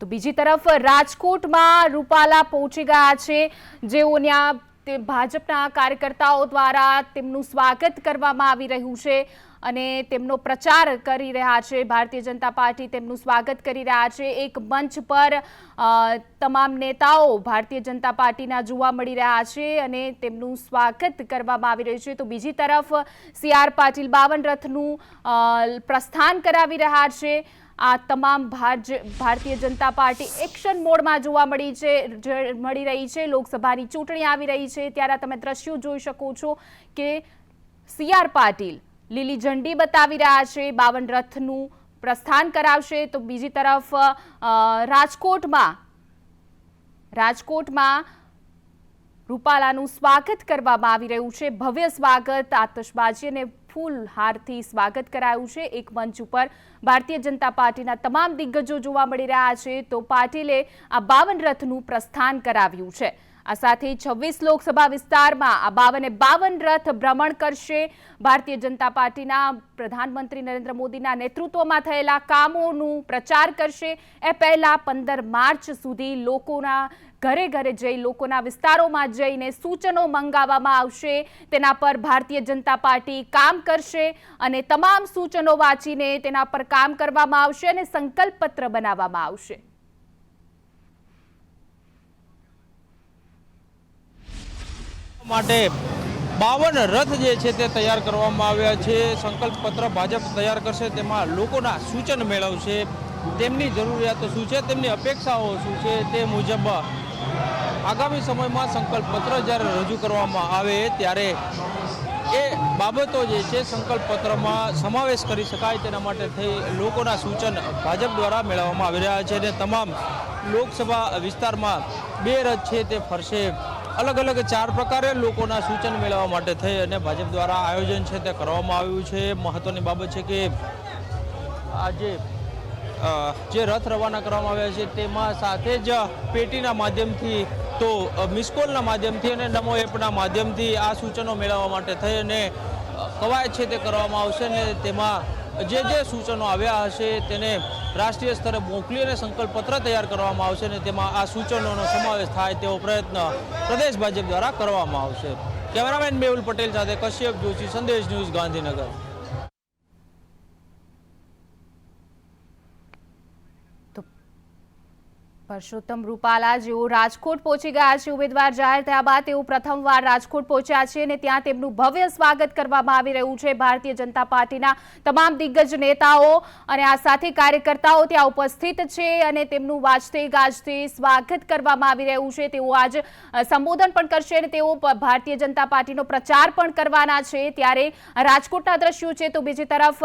તો બીજી તરફ રાજકોટમાં રૂપાલા પહોંચી ગયા છે. જેઓ ત્યાં તે ભાજપના કાર્યકર્તાઓ દ્વારા તેમનું સ્વાગત કરવામાં આવી રહ્યું છે અને તેમનો પ્રચાર કરી રહ્યા છે. ભારતીય જનતા પાર્ટી તેમનું સ્વાગત કરી રહ્યા છે. એક મંચ પર તમામ નેતાઓ ભારતીય જનતા પાર્ટીના જોવા મળી રહ્યા છે અને તેમનું સ્વાગત કરવામાં આવી રહ્યું છે. તો બીજી તરફ સી આર પાટીલ બાવન રથનું પ્રસ્થાન કરાવી રહ્યા છે. આ તમામ ભારતીય જનતા પાર્ટી એક્શન મોડમાં જોવા મળી છે મળી રહી છે. લોકસભાની ચૂંટણી આવી રહી છે. ત્યારે તમે દ્રશ્યો જોઈ શકો છો કે સી આર પાટીલ લીલી ઝંડી બતાવી રહ્યા છે. બાવન રથનું પ્રસ્થાન કરાવશે. તો બીજી તરફ રાજકોટમાં રાજકોટમાં રૂપાલાનું સ્વાગત કરવામાં આવી રહ્યું છે. ભવ્ય સ્વાગત આતશબાજી અને ફૂલહારથી સ્વાગત કરાયું છે. એક મંચ ઉપર ભારતીય જનતા પાર્ટીના તમામ દિગ્ગજો જોવા મળી રહ્યા છે. તો પાટીલે આ બાવન રથનું પ્રસ્થાન કરાવ્યું છે. આ સાથે છવ્વીસ લોકસભા વિસ્તારમાં આ બાવને બાવન રથ ભ્રમણ કરશે. ભારતીય જનતા પાર્ટીના પ્રધાનમંત્રી નરેન્દ્ર મોદીના નેતૃત્વમાં થયેલા કામોનું પ્રચાર કરશે. એ પહેલા પંદર માર્ચ સુધી લોકોના ઘરે ઘરે જઈ લોકોના વિસ્તારોમાં જઈને સૂચનો મંગાવવામાં આવશે. તેના પર ભારતીય જનતા પાર્ટી કામ કરશે અને તમામ સૂચનો વાંચીને તેના પર કામ કરવામાં આવશે અને સંકલ્પ પત્ર બનાવવામાં આવશે. માટે બાવન રથ જે છે તે તૈયાર કરવામાં આવ્યા છે. સંકલ્પ પત્ર ભાજપ તૈયાર કરશે, તેમાં લોકોના સૂચન મેળવશે. તેમની જરૂરિયાતો શું છે, તેમની અપેક્ષાઓ શું છે તે મુજબ આગામી સમયમાં સંકલ્પ પત્ર જ્યારે રજૂ કરવામાં આવે ત્યારે એ બાબતો જે છે સંકલ્પ પત્રમાં સમાવેશ કરી શકાય તેના માટે થઈ લોકોના સૂચન ભાજપ દ્વારા મેળવવામાં આવી રહ્યા છે અને તમામ લોકસભા વિસ્તારમાં બે રથ છે તે ફરશે. અલગ અલગ ચાર પ્રકારે લોકોના સૂચન મેળવવા માટે થઈ અને ભાજપ દ્વારા આયોજન છે તે કરવામાં આવ્યું છે. મહત્ત્વની બાબત છે કે આજે જે રથ રવાના કરવામાં આવ્યા છે તેમાં સાથે જ પેટીના માધ્યમથી તો મિસકોલના માધ્યમથી અને નમો એપના માધ્યમથી આ સૂચનો મેળવવા માટે થઈ અને કવાયત છે તે કરવામાં આવશે અને તેમાં જે જે સૂચનો આવ્યા હશે તેને રાષ્ટ્રીય સ્તરે મોકલી અને સંકલ્પપત્ર તૈયાર કરવામાં આવશે અને તેમાં આ સૂચનોનો સમાવેશ થાય તેવો પ્રયત્ન પ્રદેશ ભાજપ દ્વારા કરવામાં આવશે. કેમેરામેન મેહુલ પટેલ સાથે કશ્યપ જોશી, સંદેશ ન્યૂઝ ગાંધીનગર. પરસોત્તમ રૂપાલા જેઓ રાજકોટ પહોંચી ગયા છે, ઉમેદવાર જાહેર થયા બાદ તેઓ પ્રથમવાર રાજકોટ પહોંચ્યા છે અને ત્યાં તેમનું ભવ્ય સ્વાગત કરવામાં આવી રહ્યું છે. ભારતીય જનતા પાર્ટીના તમામ દિગ્ગજ નેતાઓ અને આ સાથે કાર્યકર્તાઓ ત્યાં ઉપસ્થિત છે અને તેમનું વાજતે ગાજતે સ્વાગત કરવામાં આવી રહ્યું છે. તેઓ આજ સંબોધન પણ કરશે અને તેઓ ભારતીય જનતા પાર્ટીનો પ્રચાર પણ કરવાના છે. ત્યારે રાજકોટના દ્રશ્યો છે તો બીજી તરફ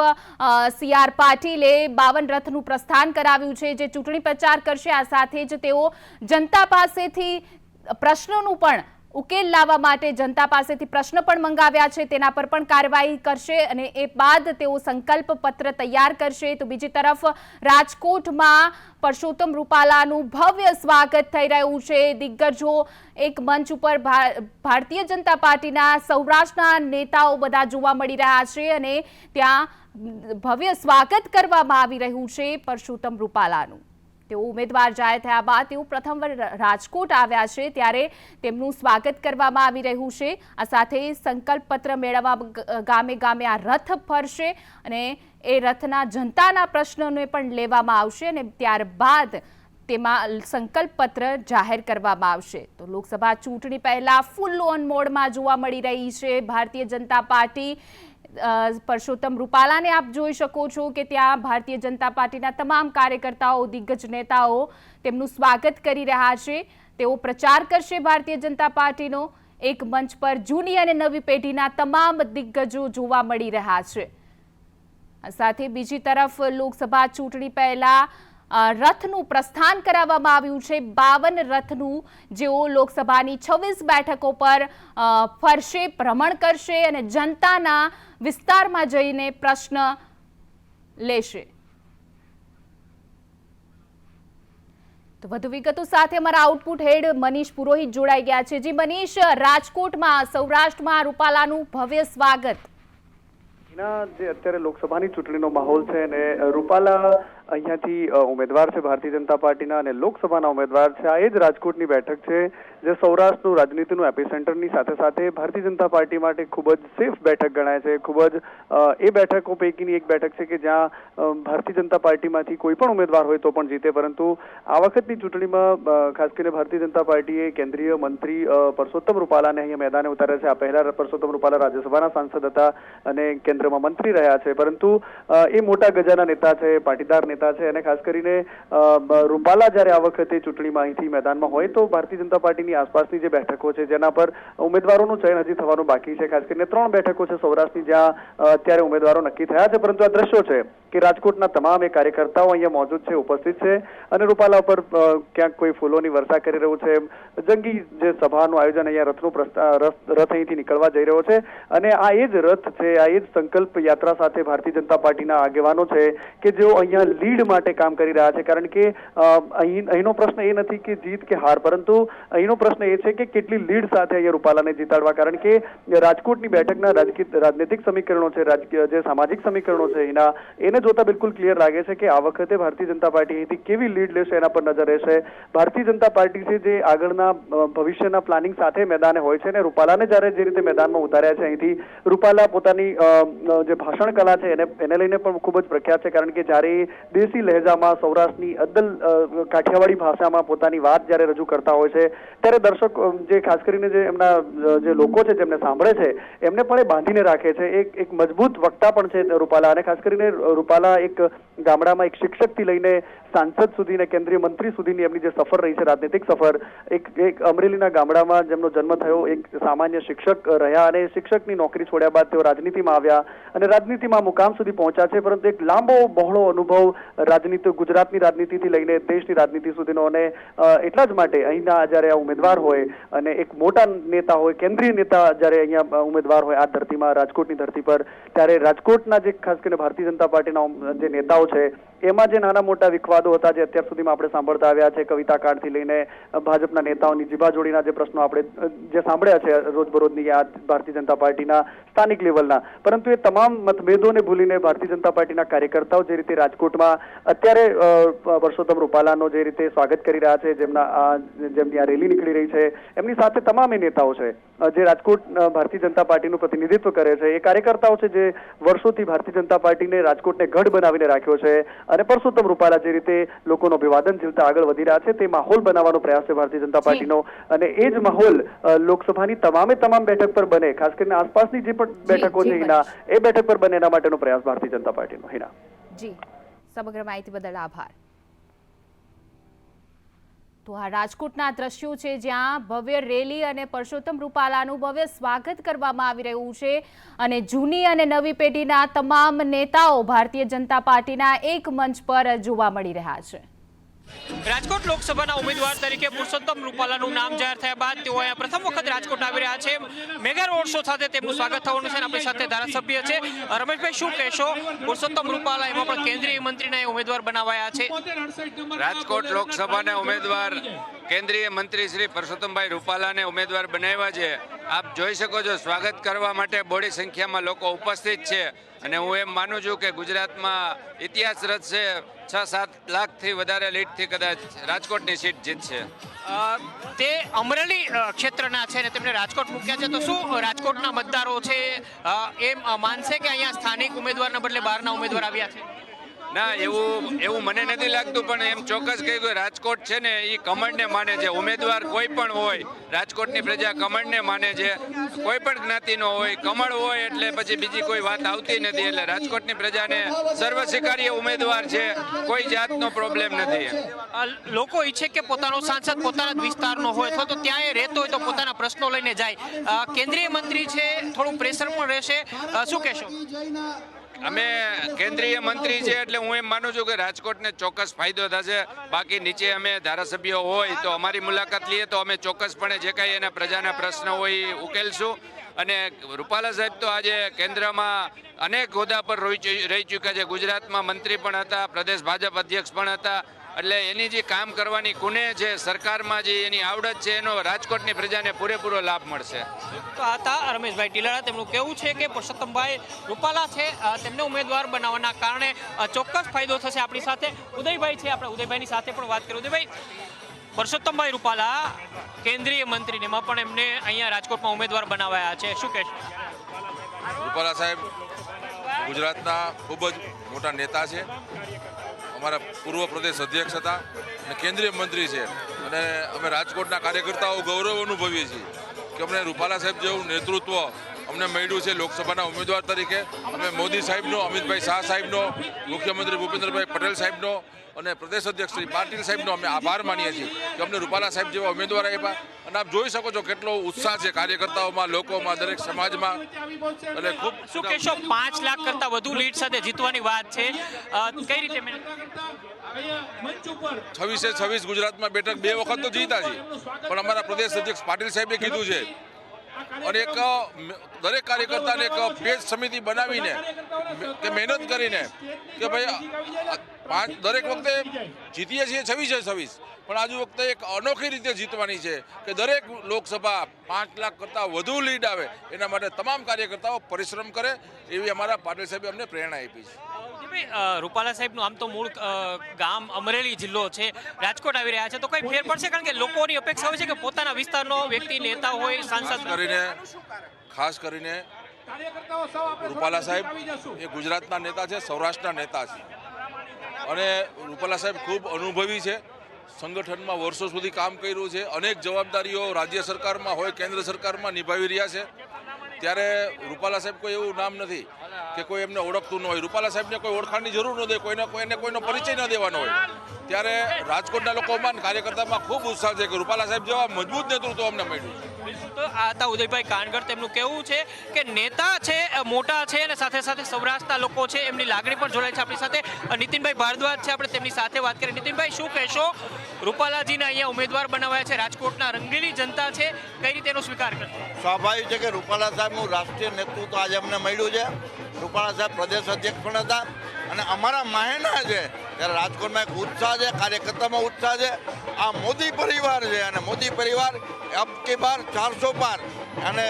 સી. આર. પાટીલે બાવન રથનું પ્રસ્થાન કરાવ્યું છે, જે ચૂંટણી પ્રચાર કરશે. આ સાથે જ તેઓ જનતા પાસેથી પ્રશ્નોનું પણ ઉકેલ લાવવા માટે જનતા પાસેથી પ્રશ્ન પણ મંગાવ્યા છે. તેના પર પણ કાર્યવાહી કરશે અને એ બાદ તેઓ સંકલ્પ પત્ર તૈયાર કરશે. તો બીજી તરફ રાજકોટમાં પરસોત્તમ રૂપાલાનું ભવ્ય સ્વાગત થઈ રહ્યું છે. દિગ્ગજો એક મંચ ઉપર ભારતીય જનતા પાર્ટીના સૌરાષ્ટ્રના નેતાઓ બધા જોવા મળી રહ્યા છે અને ત્યાં ભવ્ય સ્વાગત કરવામાં આવી રહ્યું છે પરસોત્તમ રૂપાલાનું. તેઓ ઉમેદવાર જાહેર થયા બાદ તેઓ પ્રથમવાર રાજકોટ આવ્યા છે ત્યારે તેમનું સ્વાગત કરવામાં આવી રહ્યું છે. આ સાથે સંકલ્પ પત્ર મેળવવા ગામે ગામે આ રથ ફરશે અને એ રથના જનતાના પ્રશ્નોને પણ લેવામાં આવશે અને ત્યારબાદ તેમાં સંકલ્પ પત્ર જાહેર કરવામાં આવશે. તો લોકસભા ચૂંટણી પહેલા ફૂલ ઓન મોડમાં જોવા મળી રહી છે. ભારતીય જનતા પાર્ટી પરસોત્તમ રૂપાલાને આપ જોઈ શકો છો કે ત્યાં ભારતીય જનતા પાર્ટીના તમામ કાર્યકર્તાઓ, દિગ્ગજ નેતાઓ તેમનું સ્વાગત કરી રહ્યા છે. તેઓ પ્રચાર કરશે ભારતીય જનતા પાર્ટીનો. એક મંચ પર જૂની અને નવી પેઢીના તમામ દિગ્ગજો જોવા મળી રહ્યા છે. સાથે બીજી તરફ લોકસભા ચૂંટણી પહેલા રથનું પ્રસ્થાન કરાવવામાં આવ્યું છે. બાવન રથનું જેઓ લોકસભાની છવ્વીસ બેઠકો પર ફરશે, ભ્રમણ કરશે અને જનતાના વિસ્તારમાં જઈને પ્રશ્ન લેશે. તો વધુ વિગતો સાથે અમારા આઉટપુટ હેડ મનીષ પુરોહિત જોડાઈ ગયા છે. જી મનીષ, રાજકોટમાં, સૌરાષ્ટ્રમાં રૂપાલાનું ભવ્ય સ્વાગત. જે અત્યારે લોકસભાની ચૂંટણીનો માહોલ છે અને રૂપાલા અહીંયાથી ઉમેદવાર છે ભારતીય જનતા પાર્ટીના અને લોકસભાના ઉમેદવાર છે. આ એ જ રાજકોટની બેઠક છે, જે સૌરાષ્ટ્રનું રાજનીતિનું એપિસેન્ટરની સાથે સાથે ભારતીય જનતા પાર્ટી માટે ખૂબ જ સેફ બેઠક ગણાય છે. ખૂબ જ એ બેઠકો પૈકીની એક બેઠક છે કે જ્યાં ભારતીય જનતા પાર્ટીમાંથી કોઈ પણ ઉમેદવાર હોય તો પણ જીતે. પરંતુ આ વખતની ચૂંટણીમાં ખાસ કરીને ભારતીય જનતા પાર્ટીએ કેન્દ્રીય મંત્રી પરસોત્તમ રૂપાલાને અહીંયા મેદાને ઉતાર્યા છે. આ પહેલા પરસોત્તમ રૂપાલા રાજ્યસભાના સાંસદ હતા અને કેન્દ્રમાં મંત્રી રહ્યા છે. પરંતુ એ મોટા ગજાના નેતા છે, પાટીદાર નેતા છે અને ખાસ કરીને રૂપાલા જ્યારે આ વખતે ચૂંટણીમાં અહીંથી મેદાનમાં હોય તો ભારતીય જનતા પાર્ટીની આસપાસની જે બેઠકો છે, જેના પર ઉમેદવારોનું ચયન હજી થવાનું બાકી છે. ખાસ કરીને ત્રણ બેઠકો છે સૌરાષ્ટ્રની જ્યાં અત્યારે ઉમેદવારો નક્કી થયા છે, પરંતુ આ દ્રશ્યો છે કે રાજકોટના તમામ એ કાર્યકર્તાઓ અહીંયા મોજૂદ છે, ઉપસ્થિત છે અને રૂપાલા ઉપર ક્યાંક કોઈ ફૂલોની વર્ષા કરી રહ્યું છે. જંગી જે સભાનું આયોજન અહીંયા રથનું રથ રથ અહીંથી નીકળવા જઈ રહ્યો છે અને આ એ જ રથ છે, આ એ જ સંકલ્પ યાત્રા સાથે ભારતીય જનતા પાર્ટીના આગેવાનો છે કે જેઓ અહીંયા લીડ માટે કામ કરી રહ્યા છે. કારણ કે અહીં, અહીંનો પ્રશ્ન એ નથી કે જીત કે હાર, પરંતુ અહીંનો પ્રશ્ન એ છે કે કેટલી લીડ સાથે અહીંયા રૂપાલાને જીતાડવા. કારણ કે રાજકોટની બેઠકના રાજકીય, રાજનૈતિક સમીકરણો છે, રાજકીય જે સામાજિક સમીકરણો છે, એના, એને જોતા બિલકુલ ક્લિયર લાગે છે કે આ વખતે ભારતીય જનતા પાર્ટી અહીંથી કેવી લીડ લેશે એના પર નજર રહેશે. ભારતીય જનતા પાર્ટી જે આગળના ભવિષ્યના પ્લાનિંગ સાથે મેદાને હોય છે અને રૂપાલાને જ્યારે જે રીતે મેદાનમાં ઉતાર્યા છે અહીંથી, રૂપાલા પોતાની જે ભાષણ કલા છે એને એને લઈને પણ ખૂબ જ પ્રખ્યાત છે કારણ કે જ્યારે દેશી લહેજામાં, સૌરાષ્ટ્રની અદ્દલ કાઠિયાવાડી ભાષામાં પોતાની વાત જ્યારે રજૂ કરતા હોય છે, ત્યારે દર્શક જે ખાસ કરીને જે એમના જે લોકો છે જેમને સાંભળે છે, એમને પણ એ બાંધીને રાખે છે. એક એક મજબૂત વક્તા પણ છે રૂપાલા અને ખાસ કરીને રૂપાલા એક ગામડામાં એક શિક્ષકથી લઈને સાંસદ સુધી ને કેન્દ્રીય મંત્રી સુધીની એમની જે સફર રહી છે, રાજનીતિક સફર, એક એક અમરેલીના ગામડામાં જેમનો જન્મ થયો, એક સામાન્ય શિક્ષક રહ્યા અને શિક્ષકની નોકરી છોડ્યા બાદ તેઓ રાજનીતિમાં આવ્યા અને રાજનીતિમાં મુકામ સુધી પહોંચ્યા છે, પરંતુ એક લાંબો બહોળો અનુભવ રાજનીતિ, ગુજરાતની રાજનીતિથી લઈને દેશની રાજનીતિ સુધીનો અને એટલા જ માટે અહીંના જ્યારે આ ઉમેદવાર હોય અને એક મોટા નેતા હોય, કેન્દ્રીય નેતા જ્યારે અહીંયા ઉમેદવાર હોય આ ધરતીમાં, રાજકોટની ધરતી પર, ત્યારે રાજકોટના જે ખાસ કરીને ભારતીય જનતા પાર્ટીના જે નેતાઓ છે એમાં જે નાના મોટા વિખવાદો હતા જે અત્યાર સુધીમાં આપણે સાંભળતા આવ્યા છે કવિતા કાંડથી લઈને ભાજપના નેતાઓની જીભાજોડીના જે પ્રશ્નો આપણે જે સાંભળ્યા છે રોજબરોજની આ ભારતીય જનતા પાર્ટીના સ્થાનિક લેવલના. પરંતુ એ તમામ મતભેદોને ભૂલીને ભારતીય જનતા પાર્ટીના કાર્યકર્તાઓ જે રીતે રાજકોટમાં અત્યારે પરસોત્તમ રૂપાલાનો જે રીતે સ્વાગત કરી રહ્યા છે, જેમના જેમની આ રેલી નીકળી રહી છે, એમની સાથે તમામ એ નેતાઓ છે જે રાજકોટ ભારતીય જનતા પાર્ટીનું પ્રતિનિધિત્વ કરે છે. એ કાર્યકર્તાઓ છે જે વર્ષોથી ભારતીય જનતા પાર્ટીને રાજકોટને ગઢ બનાવીને રાખ્યો છે. અને પરસોત્તમ રૂપાલા જે રીતે લોકોનો અભિવાદન ઝીલતા આગળ વધી રહ્યા છે તે માહોલ બનાવવાનો પ્રયાસ છે ભારતીય જનતા પાર્ટીનો. અને એ જ માહોલ લોકસભાની તમામે તમામ બેઠક પર બને ખાસ કરીને આસપાસની જે પણ બેઠકો છે હિના એ બેઠક પર બને એના માટેનો પ્રયાસ ભારતીય જનતા પાર્ટીનો. હિના. જી. સમગ્ર માહિતી બદલ આભાર. તો આ રાજકોટના દ્રશ્યો છે જ્યાં ભવ્ય રેલી અને પરસોત્તમ રૂપાલાનું ભવ્ય સ્વાગત કરવામાં આવી રહ્યું છે અને જૂની અને નવી પેઢીના તમામ નેતાઓ ભારતીય જનતા પાર્ટીના એક મંચ પર જોવા મળી રહ્યા છે. રાજકોટ લોકસભાના ઉમેદવાર તરીકે પુરુષોત્તમ રૂપાલાનું નામ જાહેર થયા બાદ તેઓ અહીંયા પ્રથમ વખત રાજકોટ આવી રહ્યા છે. મેગા રોડ શો સાથે તેમનું સ્વાગત થવાનું છે આપણી સાથે ધારાસભ્ય છે. રમેશભાઈ, શું કહેશો? પુરુષોત્તમ રૂપાલા એમાં પણ કેન્દ્રીય મંત્રીના ઉમેદવાર બનાવાયા છે. રાજકોટ લોકસભાના ઉમેદવાર કેન્દ્રીય મંત્રી શ્રી પરસોત્તમભાઈ રૂપાલાને ઉમેદવાર બનાવ્યા છે. આપ જોઈ શકો છો, સ્વાગત કરવા માટે બોડી સંખ્યામાં લોકો ઉપસ્થિત છે. અને હું એમ માનું છું કે ગુજરાતમાં ઇતિહાસ રચશે છ સાત લાખથી વધારે લીડથી કદાચ રાજકોટની સીટ જીતશે. તે અમરેલી ક્ષેત્રના છે ને તેમને રાજકોટ મૂક્યા છે. તો શું રાજકોટના મતદારો છે? એમ માનશે કે અહીંયા સ્થાનિક ઉમેદવારના બદલે બહારના ઉમેદવાર આવ્યા છે? ના, એવું એવું મને નથી લાગતું, પણ એમ ચોક્કસ કહી કે રાજકોટ છે ને એ કમળને માને છે. ઉમેદવાર કોઈ પણ હોય, રાજકોટની પ્રજા કમળને માને છે. કોઈ પણ જ્ઞાતિનો હોય, કમળ હોય એટલે પછી બીજી કોઈ વાત આવતી નથી. એટલે રાજકોટની પ્રજાને સર્વ સ્વીકાર્ય ઉમેદવાર છે. કોઈ જાતનો પ્રોબ્લેમ નથી. લોકો ઈચ્છે કે પોતાનો સાંસદ પોતાના જ વિસ્તારનો હોય, અથવા તો ત્યાં એ રહેતો હોય તો પોતાના પ્રશ્નો લઈને જાય. કેન્દ્રીય મંત્રી છે, થોડું પ્રેશર પણ રહેશે. શું કહેશો? અમે કેન્દ્રીય મંત્રી છે એટલે હું એમ માનું છું કે રાજકોટને ચોક્કસ ફાયદો થશે. બાકી નીચે અમે ધારાસભ્યો હોય તો અમારી મુલાકાત લઈએ તો અમે ચોક્કસપણે જે કાંઈ એના પ્રજાના પ્રશ્ન હોય એ ઉકેલશું. અને રૂપાલા સાહેબ તો આજે કેન્દ્રમાં અનેક હોદ્દા પર રહી ચૂક્યા છે. ગુજરાતમાં મંત્રી પણ હતા, પ્રદેશ ભાજપ અધ્યક્ષ પણ હતા. એટલે એની જે કામ કરવાની કુને છે સરકારમાં જે એની આવડત છે એનો રાજકોટની પ્રજાને પૂરેપૂરો લાભ મળશે. તો આ હતા રમેશભાઈ ટીલારા. તેમનું કેવું છે કે પુરુષોત્તમભાઈ રૂપાલા છે તેમને ઉમેદવાર બનાવવાના કારણે ચોક્કસ ફાયદો થશે આપણી સાથે. ઉદયભાઈ છે આપણે ઉદયભાઈની સાથે પણ વાત કરી ઉદયભાઈ પરસોત્તમભાઈ રૂપાલા કેન્દ્રીય મંત્રીને એમાં પણ એમને અહીંયા રાજકોટમાં ઉમેદવાર બનાવાયા છે. શું કહેશો? રૂપાલા સાહેબ ગુજરાતના ખૂબ જ મોટા નેતા છે. અમારા પૂર્વ પ્રદેશ અધ્યક્ષ હતા અને કેન્દ્રીય મંત્રી છે. અને અમે રાજકોટના કાર્યકર્તાઓ ગૌરવ અનુભવીએ છીએ કે અમને રૂપાલા સાહેબ જેવું નેતૃત્વ અમને મળ્યું છે લોકસભાના ઉમેદવાર તરીકે. અમે મોદી સાહેબનો અમિતભાઈ શાહ સાહેબનો મુખ્યમંત્રી ભૂપેન્દ્રભાઈ પટેલ સાહેબનો અને પ્રદેશ અધ્યક્ષ શ્રી પાટીલ સાહેબનો અમે આભાર માનીએ છીએ કે અમને રૂપાલા સાહેબ જેવા ઉમેદવાર આપ્યા. અને આપ જોઈ શકો છો કેટલો ઉત્સાહ છે કાર્યકર્તાઓમાં લોકોમાં દરેક સમાજમાં. એટલે ખૂબ શું કહેશો પાંચ લાખ કરતાં વધુ લીડ સાથે જીતવાની વાત છે? કઈ રીતે છવ્વીસે છવ્વીસ ગુજરાતમાં બેઠક બે વખત તો જીતા છે પણ અમારા પ્રદેશ અધ્યક્ષ પાટીલ સાહેબે કીધું છે અને એક દરેક કાર્યકર્તાને એક પેજ સમિતિ બનાવીને કે મહેનત કરીને કે ભાઈ પાંચ દરેક વખતે જીતીએ છીએ છવ્વીસે છવ્વીસ. પણ આજુ વખતે એક અનોખી રીતે જીતવાની છે કે દરેક લોકસભા પાંચ લાખ કરતાં વધુ લીડ આવે એના માટે તમામ કાર્યકર્તાઓ પરિશ્રમ કરે એવી અમારા પાટીલ સાહેબે અમને પ્રેરણા આપી છે. રૂપાલા સાહેબનું આમ તો મૂળ ગામ અમરેલી જિલ્લો છે. રાજકોટ આવી રહ્યા છે તો કઈ ફેર પડશે? કારણ કે લોકોની અપેક્ષા હોય છે કે પોતાના વિસ્તારનો વ્યક્તિ નેતા હોય સાંસદ. કરીને ખાસ કરીને રૂપાલા સાહેબ એ ગુજરાતના નેતા છે સૌરાષ્ટ્રના નેતા છે. અને રૂપાલા સાહેબ ખૂબ અનુભવી છે. સંગઠનમાં વર્ષો સુધી કામ કર્યું છે. અનેક જવાબદારીઓ રાજ્ય સરકારમાં હોય, કેન્દ્ર સરકારમાં નિભાવી રહ્યા છે. ત્યારે રૂપાલા સાહેબ કોઈ એવું નામ નથી કે કોઈ એમને ઓળખતું ન હોય. રૂપાલા સાહેબને કોઈ ઓળખાણની જરૂર ન દે, કોઈને કોઈને કોઈનો પરિચય ન દેવાનો હોય. ત્યારે રાજકોટના લોકોમાં કાર્યકર્તામાં ખૂબ ઉત્સાહ છે કે રૂપાલા સાહેબ જેવા મજબૂત નેતૃત્વ અમને મળ્યું તો આ હતા ઉદયભાઈ કાનગર તેમનું કહેવું છે કે નેતા છે મોટા છે અને સાથે સાથે સૌરાષ્ટ્રના લોકો છે, એમની લાગણી પણ જોડાય છે આપણી સાથે. નીતિનભાઈ ભારદ્વાજ છે, આપણે તેમની સાથે વાત કરીએ. નીતિનભાઈ, શું કહેશો? રૂપાલાજીને અહીંયા ઉમેદવાર બનાવાયા છે, રાજકોટના રંગીલી જનતા છે. કઈ રીતે એનો સ્વીકાર કરશે? સ્વાભાવિક છે કે રૂપાલા સાહેબનું રાષ્ટ્રીય નેતૃત્વ આજે અમને મળ્યું છે. રૂપાલા સાહેબ પ્રદેશ અધ્યક્ષ પણ હતા. અને અમારા માહેના છે. ત્યારે રાજકોટમાં એક ઉત્સાહ છે, કાર્યકર્તામાં ઉત્સાહ છે. આ મોદી પરિવાર છે અને મોદી પરિવાર અબ કે બાર ચારસો પાર અને